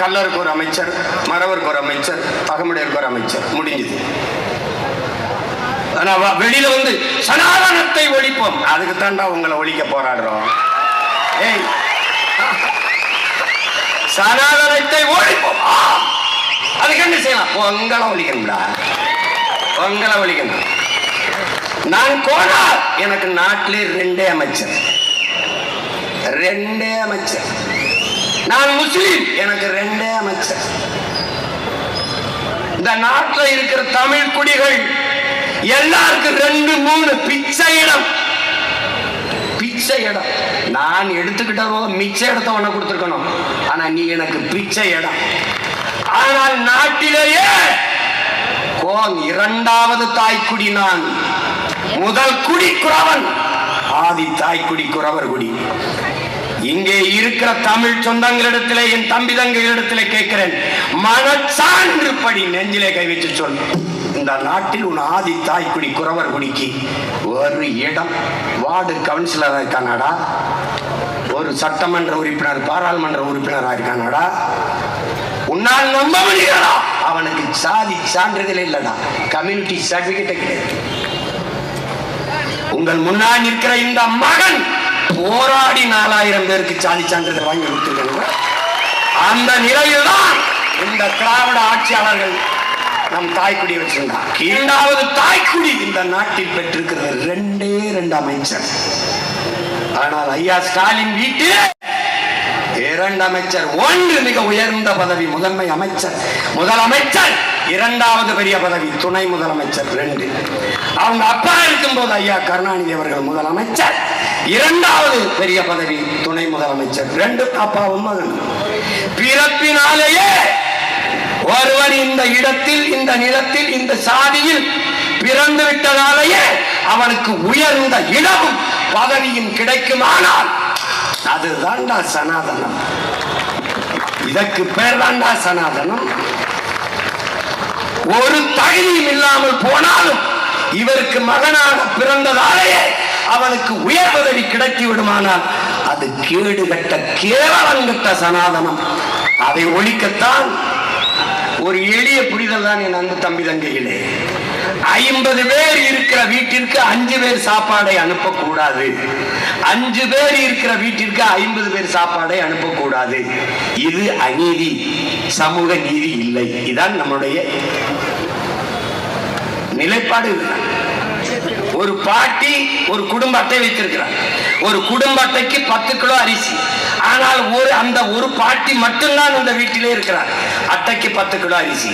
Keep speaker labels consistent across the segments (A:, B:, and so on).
A: கல்லருக்கு ஒரு அமைச்சர் மரவருக்கு ஒரு அமைச்சர் தகமுடையருக்கு ஒரு அமைச்சர். முடிஞ்சது. ஆனா வெளியில வந்து சனாதனத்தை ஒழிப்போம். அதுக்கு தாண்டா உங்களை ஒழிக்க போராடுறோம். ஏய். சனாதனத்தை ஒழிப்போம். அதுக்கு என்ன செய்யலாம்? உங்களை ஒழிக்கணும்டா. உங்களை ஒழிக்கணும். நான் கோனார் எனக்கு நாட்டிலே ரெண்டே அமைச்சர். ரெண்டே அமைச்சர். நான் முஸ்லீம். எனக்கு ரெண்டே அமைச்சர். இந்த நாட்டில் இருக்கிற தமிழ் குடிகள் எல்லாருக்கும் ரெண்டு மூணு பிச்சை இடம். பிச்சை இடம். நான் எடுத்துக்கிட்ட போது மிச்ச இடத்த உனக்கு கொடுத்துருக்கணும். ஆனா நீ எனக்கு பிச்சை இடம். ஆனால் நாட்டிலேயே கோன் இரண்டாவது தாய்க்குடி நான். முதல் குடி குறவன். ஆதி தாய்க்குடி குறவர் குடி. இங்கே இருக்கிற தமிழ் சொந்தங்களிடத்திலே என் தம்பி தங்கைகளிடத்திலே கேட்கிறேன் மனச்சான்று படி நெஞ்சிலே கை வச்சு சொல். இந்த நாட்டில் உன் ஆதி தாய்க்குடி குறவர் குடிக்கு. ஒரு இடம் வார்டு கவுன்சிலராக இருக்கானாடா. ஒரு சட்டமன்ற உறுப்பினர் பாராளுமன்ற உறுப்பினராக இருக்கானாடா. உன்னால் நம்ப முடியாதா அவனுக்கு சாதி சான்றிதழ் இல்லடா. கம்யூனிட்டி சர்டிபிகேட் கிடையாது. உங்கள் முன்னால் நிற்கிற இந்த மகன் போராடி நாலாயிரம் பேருக்கு சாதி சான்றிதழ் வாங்கி கொடுத்துருக்காங்க அந்த நிலையில் தான் இந்த திராவிட ஆட்சியாளர்கள் நம் தாய்க்குடி வச்சிருந்தார் இரண்டாவது தாய்க்குடி இந்த நாட்டில் பெற்றிருக்கிற ரெண்டே ரெண்டு அமைச்சர். ஆனால் ஐயா ஸ்டாலின் வீட்டு இரண்டு அமைச்சர். ஒன்று மிக உயர்ந்த பதவி முதன்மை அமைச்சர். முதலமைச்சர். இரண்டாவது பெரிய பதவி துணை முதலமைச்சர் ரெண்டு. அவங்க அப்பா இருக்கும்போது ஐயா கருணாநிதி அவர்கள் முதலமைச்சர். இரண்டாவது பெரிய பதவி துணை முதலமைச்சர் ரெண்டு அப்பாவும் மகன். பிறப்பினாலேயே ஒருவன் இந்த இடத்தில் இந்த நிலத்தில் இந்த சாதியில் பிறந்து விட்டதாலேயே அவனுக்கு உயர்ந்த இடமும் பதவியும் கிடைக்குமானால் அதுதான்டா சனாதனம். இதற்கு பேர் தான்டா சனாதனம். ஒரு தகுதியும் இல்லாமல் போனாலும் இவருக்கு மகனாக பிறந்ததாலேயே அவனுக்கு உயர் பதவி கிடைத்து விடுமானால் அது கேடு கட்ட கேவலங்கட்ட சனாதனம். அதை ஒழிக்கத்தான் ஒரு எளிய புரிதல் தான் என் அன்பு தம்பி தங்கையிலே ஐம்பது பேர் இருக்கிற வீட்டிற்கு அஞ்சு பேர் சாப்பாடை அனுப்பக்கூடாது. அஞ்சு பேர் இருக்கிற வீட்டிற்கு ஐம்பது பேர் சாப்பாடை அனுப்பக்கூடாது. இது அநீதி. சமூக நீதி இல்லை. இதான் நம்முடைய நிலைப்பாடு. ஒரு பாட்டி ஒரு குடும்ப அட்டை வைத்திருக்கிறார். ஒரு குடும்ப அட்டைக்கு பத்து கிலோ அரிசி. ஆனால் ஒரு அந்த ஒரு பாட்டி மட்டும்தான் அந்த வீட்டிலே இருக்கிறார். அட்டைக்கு பத்து கிலோ அரிசி.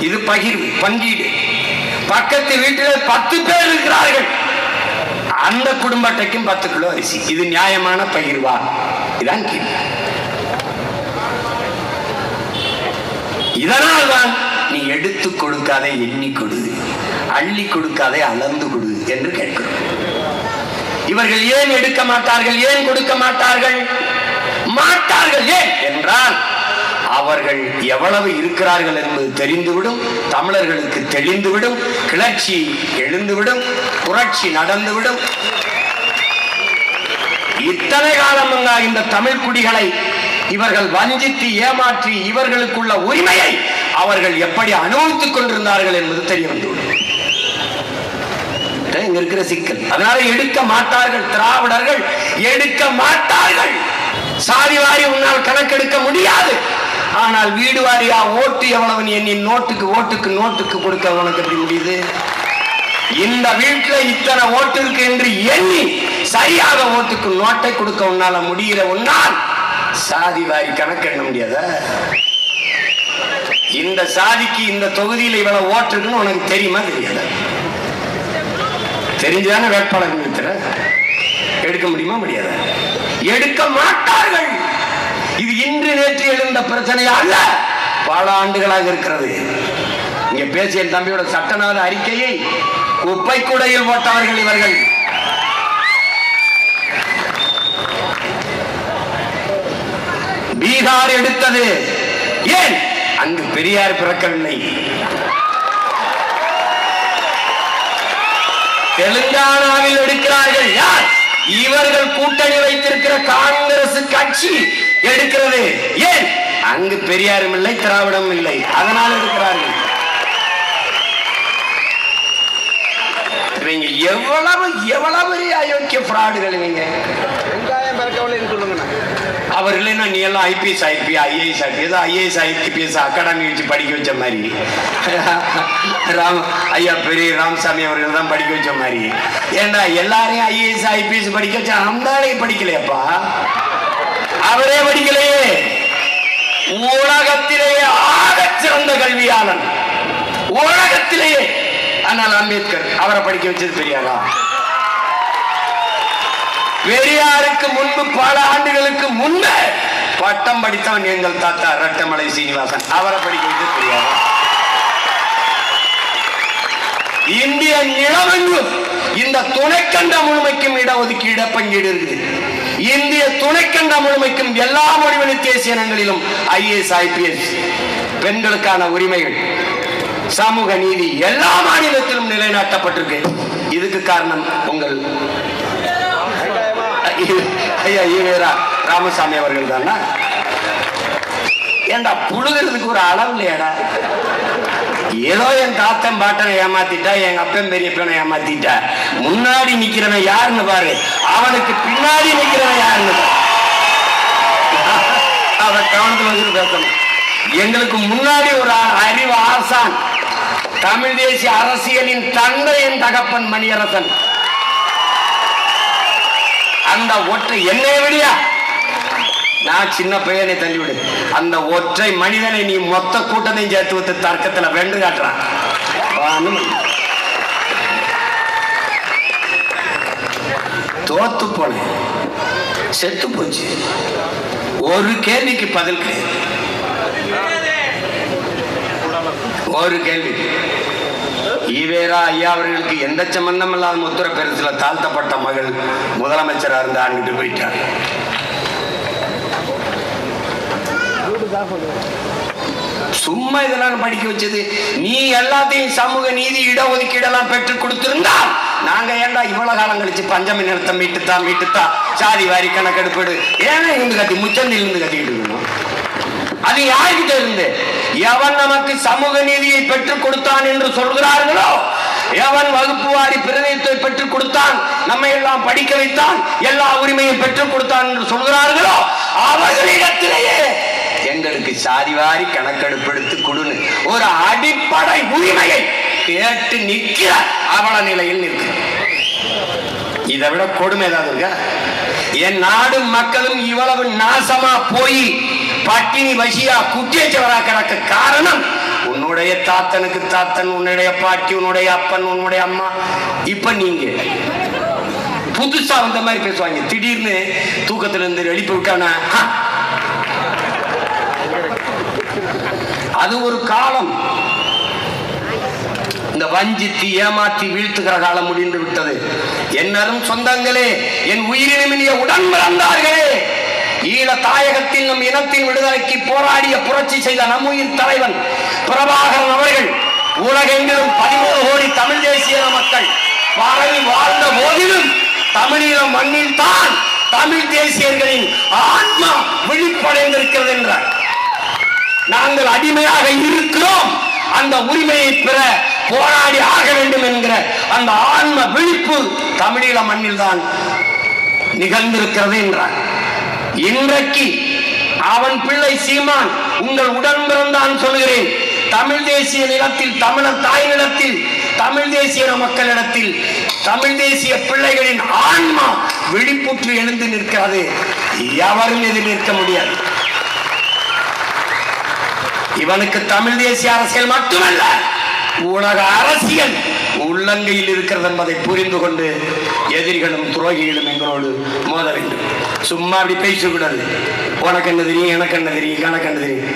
A: இது பகிர்வு பங்கீடு. பக்கத்து வீட்டில் பத்து பேர் இருக்கிறார்கள். அந்த குடும்பத்தைக்கும் பத்து கிலோ அரிசி. இது நியாயமான பகிர்வா இதான் கேள்வி. இதனால் தான் நீ எடுத்து கொடுக்காதே எண்ணி கொடு. அள்ளி கொடுக்காதே அளந்து கொடு என்று கேட்கிறோம். இவர்கள் ஏன் எடுக்க மாட்டார்கள்? ஏன் கொடுக்க மாட்டார்கள்? மாட்டார்கள் ஏன்? என்றால் அவர்கள் எவ்வளவு இருக்கிறார்கள் என்பது தெரிந்துவிடும் தமிழர்களுக்கு தெளிந்துவிடும் கிளர்ச்சி எழுந்துவிடும் புரட்சி நடந்துவிடும். இத்தனை காலம் இந்த தமிழ் குடிகளை இவர்கள் வஞ்சித்து ஏமாற்றி இவர்களுக்குள்ள உரிமையை அவர்கள் எப்படி அனுபவித்துக் கொண்டிருந்தார்கள் என்பது தெரிய வந்துவிடும். இங்க இருக்கிற சிக்கல். அதனால எடுக்க மாட்டார்கள் திராவிடர்கள் எடுக்க மாட்டார்கள். சாதி வாரி உன்னால் கணக்கெடுக்க முடியாது. ஆனால் வீடு வாரியா ஓட்டு எவ்வளவு எண்ணி நோட்டுக்கு ஓட்டுக்கு நோட்டுக்கு கொடுக்க உனக்கு எப்படி முடியுது? இந்த வீட்டில் இத்தனை ஓட்டு இருக்கு என்று எண்ணி சரியாக ஓட்டுக்கு நோட்டை கொடுக்க உன்னால முடிகிற உன்னால் சாதி வாரி கணக்கெண்ண முடியாத? இந்த சாதிக்கு இந்த தொகுதியில் இவ்வளவு ஓட்டு இருக்குன்னு உனக்கு தெரியுமா தெரியாத? தெரிஞ்சுதானே வேட்பாளர் நிறுத்துற? எடுக்க முடியுமா முடியாத? எடுக்க மாட்டார்கள்! இது இன்று நேற்று எழுந்த பிரச்சனை அல்ல? பல ஆண்டுகளாக இருக்கிறது. இங்க பேசிய என் தம்பியோட சட்டநாத அறிக்கையை குப்பை கூடையில் போட்டார்கள் இவர்கள். பீகார் எடுத்தது. ஏன்? அங்கு பெரியார் பிறக்கவில்லை தெலுங்கானாவில் எடுக்கிறார்கள். யார்? இவர்கள் கூட்டணி வைத்திருக்கிற காங்கிரஸ் கட்சி. எடுக்கிறது. ஏன்? அங்கு பெரியாரும் இல்லை திராவிடம் இல்லை. அதனால் இருக்கிறார்கள் இவங்க எவ்வளவு எவ்வளவு அயோக்கிய ஃப்ராடுகள் இவங்க?
B: வெங்காயம் பறக்கவில்லைன்னு சொல்லுங்கண்ணா.
A: அவர் இல்லைன்னா நீ எல்லாம் ஐபிஎஸ் ஐபி ஐஏஎஸ் ஐபி ஏதோ ஐஏஎஸ் ஐபிஎஸ் அகாடமி வச்சு படிக்க வச்ச மாதிரி. ராம் ஐயா பெரிய ராமசாமி அவர்கள் தான் படிக்க வச்ச மாதிரி. ஏண்டா எல்லாரையும் ஐஏஎஸ் ஐபிஎஸ் படிக்க வச்சா ஆளே படிக்கலையப்பா? அவரே படிக்கலையே உலகத்திலேயே ஆக சிறந்த கல்வியாளன். உலகத்திலேயே ஆனால் அம்பேத்கர் அவரை படிக்க வச்சது பெரியாரா? பெரியாருக்கு முன்பு பல ஆண்டுகளுக்கு முன்ன பட்டம் படித்தவன் எங்கள் தாத்தா ரட்டமலை சீனிவாசன். அவரை படிக்க வைத்து பெரியாரா? இந்திய நிலவெங்கும் இந்த துணைக்கண்ட முழுமைக்கும் இடஒதுக்கீடு பங்கீடு இருக்குது. இந்திய துணைக்கண்ட முழுமைக்கும் எல்லா மொழிவழி தேசிய இனங்களிலும் ஐஏஎஸ் ஐபிஎஸ் பெண்களுக்கான உரிமைகள் சமூக நீதி எல்லா மாநிலத்திலும் நிலைநாட்டப்பட்டிருக்கு இதுக்கு காரணம் உங்கள் ஐயா ஈவேரா ராமசாமி அவர்கள் தானா ஏண்டா புழுகிறதுக்கு ஒரு அளவு இல்லையாடா? ஏதோ என் தாத்தன் பாட்டனை ஏமாத்திட்டா எங்க அப்பன் பெரியப்பனை ஏமாத்திட்டா. முன்னாடி நிக்கிறவன் யாருன்னு பாரு. அவனுக்கு பின்னாடி நிக்கிறவன் யாருன்னு பாரு. அத கவனத்துல வச்சு பேசணும். எங்களுக்கு முன்னாடி ஒரு அறிவு ஆசான் தமிழ் தேசிய அரசியலின் தந்தை என் தகப்பன் மணியரசன். அந்த ஒற்றை என்னை விடியா? நான் சின்ன பையனை தள்ளிவிடு. அந்த ஒற்றை மனிதனை நீ மொத்த கூட்டத்தையும் சேர்த்து வைத்து தர்க்கத்துல வென்று காட்டுறான் தோத்து போனேன். செத்து போச்சு. ஒரு கேள்விக்கு பதில் கிடையாது. ஒரு கேள்வி. ஈவேரா ஐயா அவர்களுக்கு எந்த சம்பந்தம் இல்லாத முத்திர பெருசுல தாழ்த்தப்பட்ட மகள் முதலமைச்சராக இருந்து ஆண்டுட்டு போயிட்டார். சும்மா இதெல்லாம் படிக்க வச்சது. நீ எல்லாத்தையும் சமூக நீதி இடஒதுக்கீடெல்லாம் பெற்று கொடுத்திருந்தால் நாங்க ஏண்டா இவ்வளவு காலம் கழிச்சு பஞ்சமி நிறுத்தம் மீட்டுத்தா மீட்டுத்தா சாதி வாரி கணக்கெடுப்பீடு. ஏன்னா இருந்து கட்டி முச்சந்தில் இருந்து கட்டிக்கிட்டு அது யாருக்கிட்ட இருந்து? எவன் நமக்கு சமூக நீதியை பெற்றுக் கொடுத்தான் என்று சொல்கிறார்களோ எவன் வகுப்பு வாரி பிரதிநிதித்துவத்தை பெற்றுக் கொடுத்தான் நம்மை எல்லாம் படிக்க வைத்தான் எல்லா உரிமையும் பெற்றுக் கொடுத்தான் என்று சொல்கிறார்களோ அவர்களிடத்திலே சாதி சாதிவாரி கணக்கெடுப்பெடுத்து கொடுன்னு ஒரு அடிப்படை உரிமையை கேட்டு நிற்கிற அவல நிலையில் நிற்க இதை விட கொடுமை ஏதாவது இருக்கா? என் நாடும் மக்களும் இவ்வளவு நாசமா போய் பட்டினி வசியா குட்டியச்சவரா கிடக்க காரணம் உன்னுடைய தாத்தனுக்கு தாத்தன் உன்னுடைய பாட்டி உன்னுடைய அப்பன் உன்னுடைய அம்மா. இப்ப நீங்க புதுசா வந்த மாதிரி பேசுவாங்க. திடீர்னு தூக்கத்துல இருந்து எழுப்பி விட்டானா அது ஒரு காலம். இந்த வஞ்சித்து ஏமாற்றி வீழ்த்துகிற காலம் முடிந்து விட்டது. என்னரும் சொந்தங்களே என் உயிரினமினிய உடன் பிறந்தார்களே ஈழ தாயகத்தில் நம் இனத்தின் விடுதலைக்கு போராடிய புரட்சி செய்த நம்முயிர் தலைவன் பிரபாகரன் அவர்கள் உலகெங்கிலும் பதிமூணு கோடி தமிழ் தேசிய மக்கள் பரவி வாழ்ந்த போதிலும் தமிழீழ மண்ணில் தான் தமிழ் தேசியர்களின் ஆன்மா விழிப்படைந்திருக்கிறது என்றார். நாங்கள் அடிமையாக இருக்கிறோம். அந்த உரிமையை பெற போராடி ஆக வேண்டும் என்கிற அந்த ஆன்ம விழிப்பு தமிழீழ மண்ணில் தான் நிகழ்ந்திருக்கிறது என்றார். இன்றைக்கு அவன் பிள்ளை சீமான் உங்கள் உடன் பிறந்தான் சொல்கிறேன் தமிழ் தேசிய நிலத்தில் தமிழர் தாய் நிலத்தில் தமிழ் தேசிய மக்களிடத்தில் தமிழ் தேசிய பிள்ளைகளின் ஆன்மா விழிப்புற்று எழுந்து நிற்கிறது. எவரும் எதிர் நிற்க முடியாது. இவனுக்கு தமிழ் தேசிய அரசியல் மட்டுமல்ல உலக அரசியல். உள்ளங்கையில் இருக்கிறது என்பதை புரிந்து கொண்டு எதிரிகளும் துரோகிகளும் எங்களோடு மோத வேண்டும். சும்மா அப்படி பேசக்கூடாது உனக்கு என்ன தெரியும் எனக்கு என்ன தெரியும் கணக்கு என்ன தெரியும்?